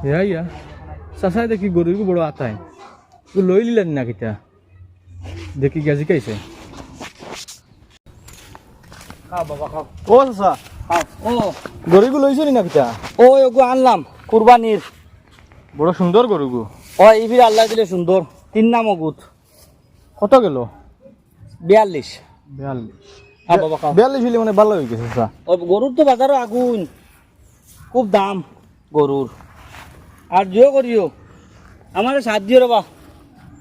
ইয়া ইয়া চাচাই দেখি গরুকে বড় আতাই তো লই লিলেন না কিতা দেখি গাজি কাইছে ও চাচা ও গরুকে লইছে না কিতা ও এগো আনলাম কুরবানির বড় সুন্দর গরুগু ও ইফির আল্লাহ দিলে সুন্দর তিন নাম অগুত কত গেল বিয়াল্লিশ বিয়াল্লিশ বিয়াল্লিশ হলে মানে ভালো হয়ে গেছে ও গরুর তো বাজারও আগুন খুব দাম গরুর আর জিও করিও আমার সাত দিও রবা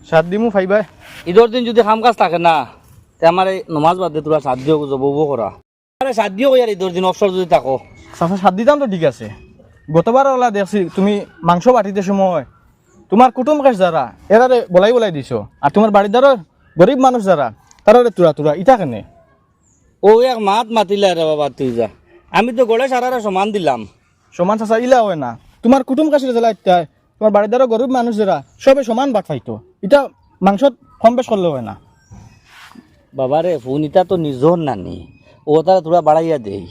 সাত দিমু ফাইবাই। ঈদের দিন যদি কাম কাজ থাকে না তে আমার এই নমাজ বাদ দিয়ে তোরা সাত দিও যাব করা আরে সাত দিও কই আর ঈদের দিন অবসর যদি থাকো। চাচা সাত দিতাম তো ঠিক আছে। গতবার ওলা দেখছি তুমি মাংস বাটিতে সময় তোমার কুটুম কাজ যারা এরারে বলাই বলাই দিছো। আর তোমার বাড়ির দ্বারা গরিব মানুষ যারা তারারে তুরা তুরা ইটা কেনে? ও এক মাত মাতিলা রে বাবা তুই যা। আমি তো গড়ে সারারে সমান দিলাম। সমান চাচা ইলা হয় না। তোমার কুটুম কাছে জেলা ইত্যাই তোমার বাড়ির দ্বারা গরিব মানুষ যারা সবে সমান বাট পাইতো এটা মাংসত কম বেশ করলে হয় না। বাবারে ফোন ইটা তো নিজর নানি। ও তারা তোরা বাড়াইয়া দেই।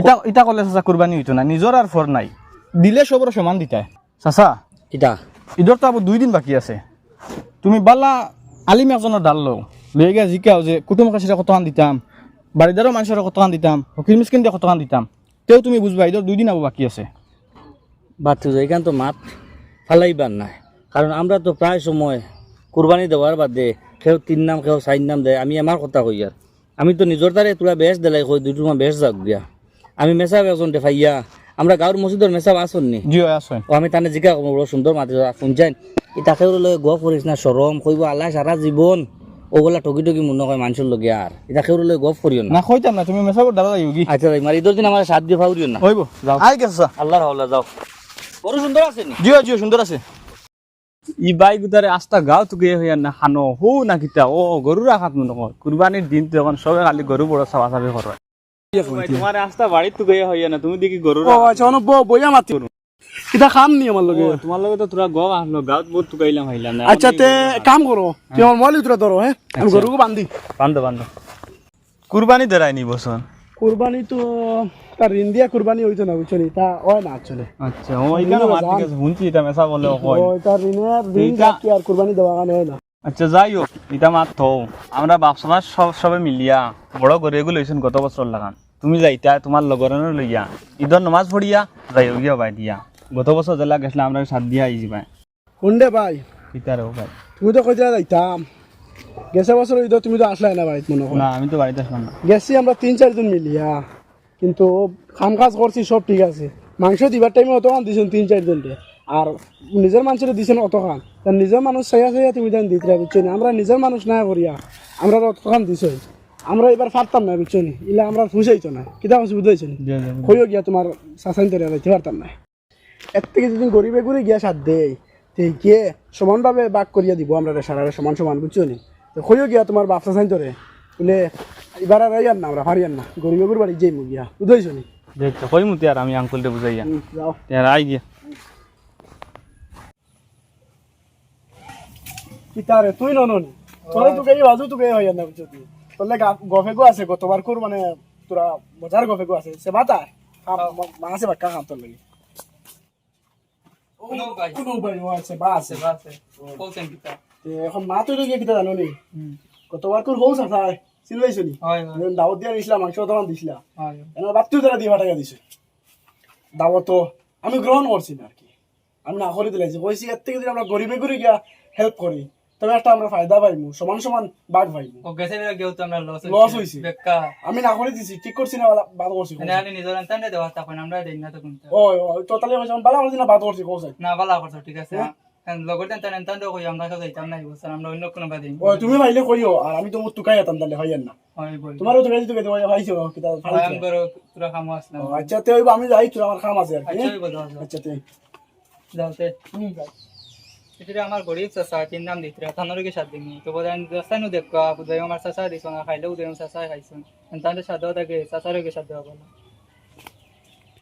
ইটা ইটা করলে চাচা কুরবানি হইতো না নিজর আর ফর নাই। দিলে সবর সমান দিতাই চাচা ইটা। ঈদর তো আবার দুই দিন বাকি আছে। তুমি বালা আলিম একজনের ডাল লও। লই গিয়া জিকাও যে কুটুম কাছিরা কতখান দিতাম বাড়িদারও মানুষের কতখান দিতাম ফকির মিসকিন দিয়ে কতখান দিতাম। তেও তুমি বুঝবা ঈদর দুই দিন আবার বাকি আছে। বাদ তুই এখান তো মাত ফালাইবার নাই। কারণ আমরা তো প্রায় সময় কুরবানি দেওয়ার বাদে কেউ তিন নাম কেউ চার নাম দেয় আমি আমার কথা কই আর আমি তো নিজর দ্বারে তোরা বেশ দেলাই কই দুটো মা বেশ যাক দিয়া। আমি মেসাব একজন দেখাইয়া আমরা গাঁৱৰ মছজিদৰ মেসাব আসন নি? হয় ও আমি তানে জিকা কম বড় সুন্দর মাতি শুনছেন ইটাকে লই গপ করিস না সরম কইব আল্লাহ সারা জীবন ওগুলা টকি টকি মনে কয় মানুষের লগে আর ইটাকে লই গপ করিও না। না কইতাম না তুমি মেসাবর দাদা আচ্ছা ভাই মারি ঈদের দিন আমার সাত দিয়ে ফাউরিও না। হইব যাও আই গেছে। আল্লাহর হাওলা যাও বড় সুন্দর আছে নি? জিও জিও সুন্দর আছে। ই বাইক উতারে আস্তা গাও তুকে হইয়া না খানো হু না কিতা ও গরু রাখাত মনে কর কুরবানির দিন তো এখন সবে খালি গরু বড় চাবা চাবি করো তোমার আস্তা বাড়িত তুকে হইয়া না তুমি দেখি গরু ও আচ্ছা অন বইয়া মাতি। কিতা খাম নি আমার লগে? তোমার লগে তো তোরা গাও আসলো গাঁত বহুত তুকাইলাম হইলাম না আচ্ছা তে কাম করো তুই আমার মোবাইল উতরে ধরো হ্যাঁ আমি গরুকে বান্ধি। বান্ধব বান্ধব কুরবানি দেরাই নি বসন কুরবানি তো তার দিয়া কুরবানি হইতো না বুঝছ নি? তা হয় না চলে আচ্ছা ঠিক আছে শুনছি এটা মেসা বলে কয়। ওই তার ঋণের ঋণ কি আর কুরবানি দেওয়া হয় না। আচ্ছা যাই হোক এটা মাত আমরা সব সবে মিলিয়া বড় করে এগুলো লইছেন গত বছর লাগান? তুমি যাইতা তোমার লগরনে লইয়া। ঈদর নমাজ পড়িয়া যাই গিয়া বাই দিয়া। গত বছর জেলা গেছিলাম আমরা সাত দিয়া আইজি ভাই শুনদে ভাই। ইতারে ভাই। তুমি তো কইতে যাইতাম। গেছে বছর ঈদ তুমি তো আসলাই না বাড়িতে মনে না আমি তো বাড়িতে আসলাম না। গেছি আমরা তিন চারজন মিলিয়া কিন্তু কাম কাজ করছি সব ঠিক আছে। মাংস দিবার টাইমে অতখান দিছেন তিন চারজনকে আর নিজের মানুষের দিছেন অতখান তা নিজের মানুষ চাইয়া চাইয়া তুমি যেন দিতে বুঝছ না আমরা নিজের মানুষ না করিয়া আমরা অতখান দিছই আমরা এবার পারতাম না বুঝছ নি ইলা আমরা ফুসাইতো না। কিতা বুঝাইছো নি কইও গিয়া তোমার শাসান তৈরি যাইতে পারতাম না। এর থেকে যদি গরিবে গড়ে গিয়া সাথ তে গিয়ে সমানভাবে বাক করিয়া দিব আমরা সারা সমান সমান বুঝছ নি? তো কইও গিয়া তোমার বাপ শাসান তোরে। বলে এবার আর আইয়ার না আমরা হারিয়ার না গরিবে গড় বাড়ি যাই গিয়া। বুঝাইছো নি? দেখছ কই মুতি আর আমি আঙ্কুলটা বুঝাইয়া যাও। আর আই গিয়া কিতারে তুই নননি তোরে তোকে এই বাজু তোকে হইয়া না বুঝছ তুই তোলে গফে গো আছে গতবার কোর মানে তোরা মজার গফে গো আছে। সে বাতা মাসে বাক্কা খাম তোর লাগি। কোনো উপায় ও আছে বা আছে। তে এখন মা গিয়ে কিতা জানো নি গতবার কোর হৌ সাথাই চিনবাইছো নি? দাওয়াত দিয়া নিছিলাম মাংস তখন দিছিলা। এনার বাত্তিও তারা দিয়ে টাকা দিছে। দাওয়াত আমি গ্রহণ করছি না আর কি? আমি না করে দিলাইছি কইছি এর থেকে যদি আমরা গরিবে গরিবে গিয়া হেল্প করি তবে একটা আমরা ফায়দা পাইমু সমান সমান বাঘ পাইমু। ও গেছে বেলা গেও তো আমরা লস লস হইছে আমি না করে দিছি ঠিক করছি না বাদ করছি মানে আমি নিজের আনতানে দেওয়া তখন আমরা দেই না তখন তো। ওই ওই টোটালি হইছে বালা করছি না বাদ করছি কোসাই না বালা করছ ঠিক আছে। তান তান কাছে যাইতাম অন্য কোনো বাদে ওই তুমি ভাইলে কইও আর আমি তো তুকাই আতাম তাহলে হইয়ান না তোমারও তো গেছি তো গেছি ভাইছো কিতা আমি করো তোরা খামো আসলাম ও, আচ্ছা তে আমি যাই তোর আমার কাম আছে আর কি আচ্ছা তে হুম এটা আমার গরিব চাচা তিন নাম দিতে থানোরকে সাত দিন তো বোধ হয় রাস্তায় নো দেখো বুঝাই আমার চাচা দিছো না খাইলেও দেও চাচা খাইছো তাহলে সাদ থাকে চাচারকে সাদ দেওয়া বলো